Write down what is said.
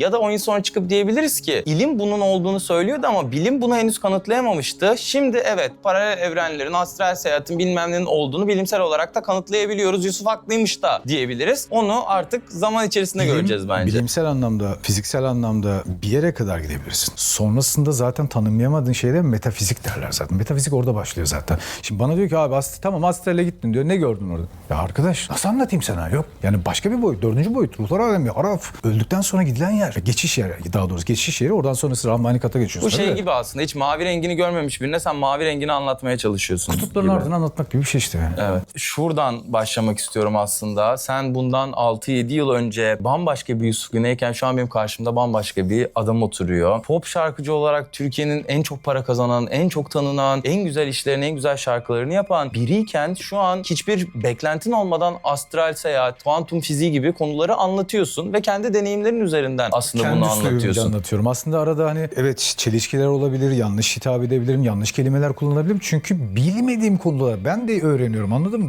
Ya da 10 yıl sonra çıkıp diyebiliriz ki ilim bunun olduğunu söylüyordu ama bilim bunu henüz kanıtlayamamıştı. Şimdi evet paralel evrenlerin, astral seyahatin bilmem nenin olduğunu bilimsel olarak da kanıtlayabiliyoruz. Yusuf haklıymış da diyebiliriz. Onu artık zaman içerisinde Bilim- göreceğiz bence. Bilimsel anlamda, fiziksel anlamda bir yere kadar gidebilirsin. Sonrasında zaten tanımlayamadığın şeyde metafizik derler zaten. Metafizik orada başlıyor zaten. Şimdi bana diyor ki abi ast tamam astrale gittin diyor. Ne gördün orada? Ya arkadaş nasıl anlatayım sana? Yok. Yani başka bir boyut, dördüncü boyut. Ruhlar alemi, araf. Öldükten sonra gidilen yer. Geçiş yeri. Daha doğrusu geçiş yeri. Oradan sonrası Rahmani kata geçiyorsun. Bu şey gibi aslında hiç mavi rengini görmemiş birine sen mavi rengini anlatmaya çalışıyorsun. Kutupların gibi. ardını anlatmak gibi bir şey işte yani. Evet. Şuradan başlamak istiyorum aslında. Sen bundan 6-7 yıl önce bambaşka bir Yusuf Güneyken şu an benim karşımda bambaşka bir adam oturuyor. Pop şarkıcı olarak Türkiye'nin en çok para kazanan, en çok tanınan, en güzel işlerini, en güzel şarkılarını yapan biriyken şu an hiçbir beklentin olmadan astral seyahat, kuantum fiziği gibi konuları anlatıyorsun ve kendi deneyimlerin üzerinden aslında Kendi bunu anlatıyorsun. anlatıyorum. Aslında arada hani evet çelişkiler olabilir, yanlış hitap edebilirim, yanlış kelimeler kullanabilirim. Çünkü bilmediğim konular ben de öğreniyorum anladın mı?